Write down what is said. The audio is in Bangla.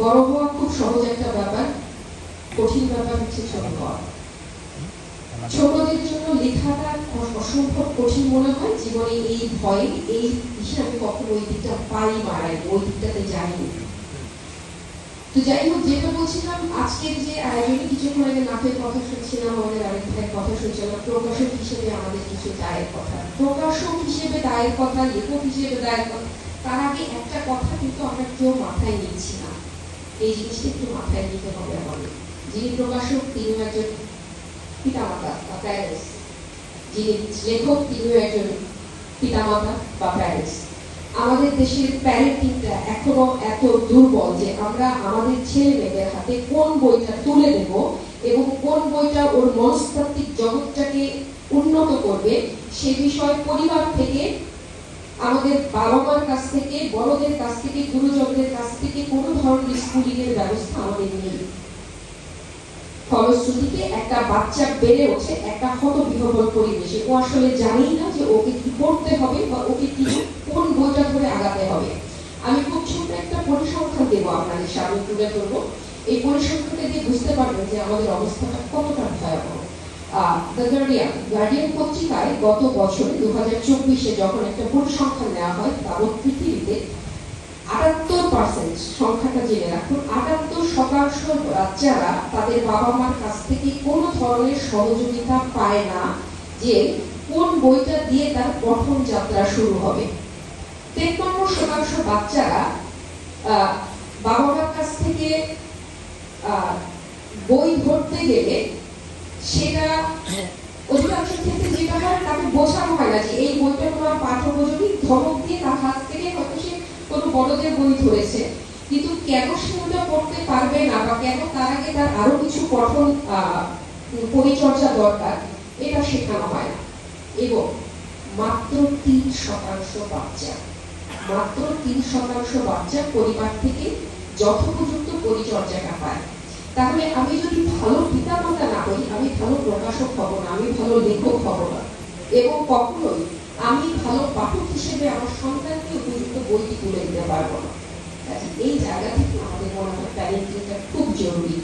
বড় হওয়া খুব সহজ একটা ব্যাপার, কঠিন ব্যাপার হচ্ছে ছোট হওয়া। ছোটদের জন্য লেখাটা অসম্ভব কঠিন মনে হয়। জীবনে এই ভয়, এই হিসাবে কখনো ওই দিকটা পাই মারাই ওই দিকটাতে যাইনি। তো যাই হোক, যেটা বলছিলাম, আজকের যে আয়োজনে কিছুক্ষণ আগে নাথের কথা শুনছিলাম, আমাদের আরেক ভাইয়ের কথা শুনছিলাম, প্রকাশক হিসেবে আমাদের কিছু দায়ের কথা। প্রকাশক হিসেবে দায়ের কথা, লেখক হিসেবে দায়ের কথা, তার আগে কথা কিন্তু আমরা কেউ মাথায় নিচ্ছি না। এই জিনিসটা একটু মাথায় নিতে হবে আমাদের। যিনি প্রকাশক তিনি একজন পিতামাতা বা প্যারেন্টস। যিনি লেখক, তিনিও একজন পিতামাতা বা প্যারেন্টস। আমাদের দেশের প্যারেন্টিংটা এখনও এত দুর্বল যে আমরা আমাদের ছেলে মেয়েদের হাতে কোন বইটা তুলে দেব এবং কোন বইটা ওর মনস্তাত্ত্বিক জগৎটাকে উন্নত করবে, সে বিষয়ে পরিবার থেকে আমাদের বাবা মার কাছ থেকে, বড়দের কাছ থেকে, গুরুজনদের কাছ থেকে কোনো ধরনের স্কুলিং এর ব্যবস্থা আমাদের নেই। ফলশ্রুতিতে একটা বাচ্চা বেড়ে ওঠে একটা হত বিহবল পরিবেশে। ও আসলে জানেই না যে ওকে কি করতে হবে বা ওকে কি কোন বইটা ধরে আগাতে হবে। আমি খুব ছোট একটা পরিসংখ্যান দেবো আপনাদের সামনে তুলে ধরবো এই পরিসংখ্যানটা দিয়ে বুঝতে পারবেন যে আমাদের অবস্থাটা কতটা ভয়াবহ। দ্য গার্ডিয়ান গার্ডিয়ান পত্রিকায় গত বছরে দু হাজার চব্বিশে যখন একটা পরিসংখ্যান নেওয়া হয়, তাবৎ পৃথিবীতে আটাত্তর পার্সেন্ট সংখ্যাটা জেনে রাখুন, আটাত্তর শতাংশ বাচ্চারা তাদের বাবা মার কাছ থেকে কোনো ধরনের সহযোগিতা পায় না যে কোন বইটা দিয়ে তার পঠন যাত্রা শুরু হবে। তেপ্পান্ন শতাংশ বাচ্চারা বাবা মার কাছ থেকে বই ধরতে গেলে সেটা অধিকাংশ ক্ষেত্রে যেটা হয় তাকে বোঝানো হয় না যে এই বইটা তোমার পাঠ্যোপযোগী ধমক দিয়ে তার হাত থেকে হয়তো সে কোনো বড়দের বই ধরেছে। কিন্তু কেন সে ওটা পড়তে পারবে না বা কেন তার আগে তার আরও কিছু আহ, পরিচর্যা দরকার এটা শেখানো হয় না। এবং মাত্র তিন শতাংশ বাচ্চা মাত্র তিন শতাংশ বাচ্চা পরিবার থেকে যথোপযুক্ত পরিচর্যাটা পায়। তাহলে আমি যদি ভালো পিতামাতা না হই আমি ভালো প্রকাশক হব না, আমি ভালো লেখক হব না। এবং কখনোই আমি ভালো পাঠক হিসেবে আমার সন্তানকে উপযুক্ত বইটি তুলে দিতে পারব না। এই জায়গা থেকে আমাদের মনে হয় প্যারেন্টিংটা খুব জরুরি।